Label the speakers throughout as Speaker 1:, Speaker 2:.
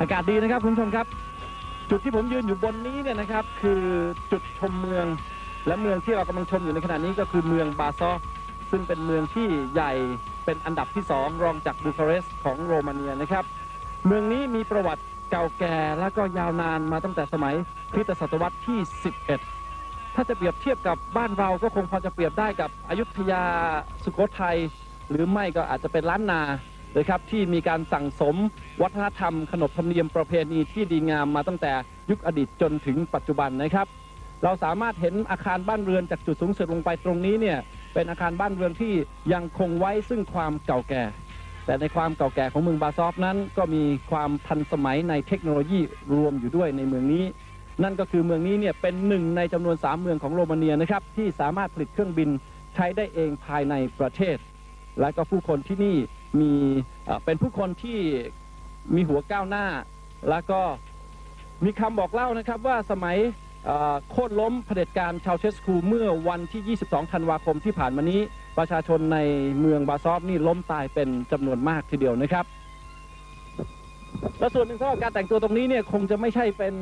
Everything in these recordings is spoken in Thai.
Speaker 1: อากาศดีนะครับคุณผู้ชมครับ จุดที่ผมยืนอยู่บนนี้เนี่ยนะครับ คือจุดชมเมืองและเมืองที่เรากำลังชมอยู่ในขณะนี้ก็คือเมืองบาซอซึ่งเป็นเมืองที่ใหญ่เป็นอันดับที่สองรองจากบูคาเรสต์ของโรมาเนียนะครับ เมืองนี้มีประวัติเก่าแก่และก็ยาวนานมาตั้งแต่สมัยคริสตศตวรรษที่ 11 ถ้าจะเปรียบเทียบกับบ้านเราก็คงพอจะเปรียบได้กับอยุธยาสุโขทัยหรือไม่ก็อาจจะเป็นล้านนา เลยครับที่มีการสั่งสม วัฒนธรรม ขนบธรรมเนียมประเพณีที่ดีงามมาตั้งแต่ยุคอดีตจนถึงปัจจุบันนะครับ เราสามารถเห็นอาคารบ้านเรือนจากจุดสูงสุดลงไปตรงนี้เนี่ยเป็นอาคารบ้านเรือนที่ยังคงไว้ซึ่งความเก่าแก่ แต่ในความเก่าแก่ของเมืองบาซอฟนั้นก็มีความทันสมัยในเทคโนโลยีรวมอยู่ด้วยในเมืองนี้ นั่นก็คือเมืองนี้เนี่ยเป็นหนึ่งในจำนวน 3 เมืองของโรมาเนียนะครับที่สามารถผลิตเครื่องบินใช้ได้เองภายในประเทศ และก็ผู้คนที่นี่ มีเป็นผู้คนที่มีหัวก้าวหน้า แล้วก็มีคำบอกเล่านะครับว่าสมัยโค่นล้มเผด็จการชาวเชสคูเมื่อวันที่ 22 ธันวาคมที่ผ่านมานี้ ประชาชนในเมืองบาซอฟนี่ล้มตายเป็นจำนวนมากทีเดียวนะครับ และส่วนหนึ่งสำหรับการแต่งตัวตรงนี้เนี่ยคงจะไม่ใช่เป็น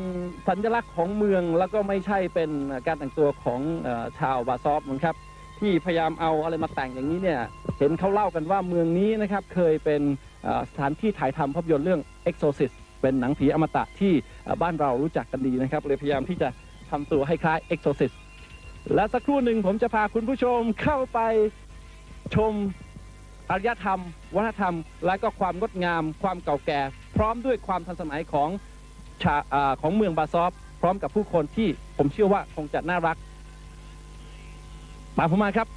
Speaker 1: สัญลักษณ์ของเมือง แล้วก็ไม่ใช่เป็นการแต่งตัวของอชาวบาซอฟมั้งครับ ที่พยายามเอาอะไรมาแต่งอย่างนี้เนี่ย เห็นเขาเล่ากันว่าเมืองนี้นะครับเคยเป็นสถานที่ถ่ายทำภาพยนตร์เรื่อง Exorcist เป็นหนังผีอมตะที่บ้านเรารู้จักกันดีนะครับเลยพยายามที่จะทำตัวให้คล้าย Exorcist และสักครู่หนึ่งผมจะพาคุณผู้ชมเข้าไปชมอารยธรรม วัฒนธรรม และก็ความงดงาม ความเก่าแก่ พร้อมด้วยความทันสมัยของอของเมืองบาซอฟ พร้อมกับผู้คนที่ผมเชื่อว่าคงจะน่ารักตามผมมาครับ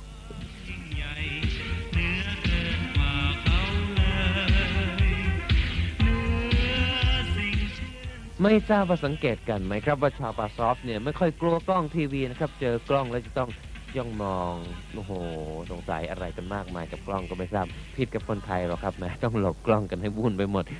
Speaker 2: ไม่ทราบว่าสังเกตกันไหมครับว่าชาวปาซอฟเนี่ยไม่ค่อยกลัวกล้องทีวีนะครับ เจอกล้องแล้วจะต้องย่องมองโอ้โหสงสัยอะไรกันมากมายกับกล้องก็ไม่ทราบผิดกับคนไทยหรอกครับแหมต้องหลบกล้องกันให้วุ่นไปหมด